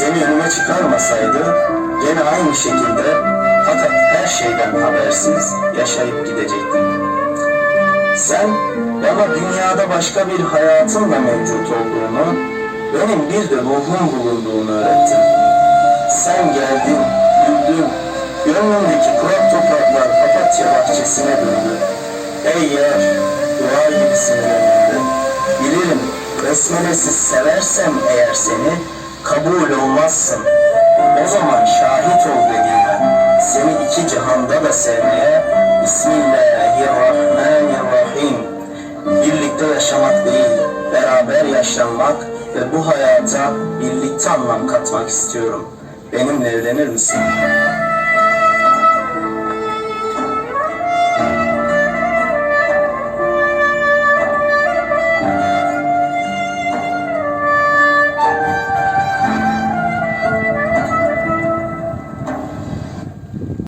seni önüme çıkarmasaydı yine aynı şekilde fakat her şeyden habersiz yaşayıp gidecektim. Sen bana dünyada başka bir hayatın da mevcut olduğunu, benim bir de ruhum bulunduğunu öğrettin. Sen geldin, güldün, gönlümdeki kurak topraklar papatya bahçesine döndü. Ey yer, duvar gibisin önümde. Bilirim, besmelesiz seversem eğer seni, kabul olmazsın. O zaman şahit ol dediğime, seni iki cihanda da sevmeye, Bismillahirrahmanirrahim. Birlikte yaşamak değil, beraber yaşlanmak ve bu hayata birlikte anlam katmak istiyorum. Benimle evlenir misin?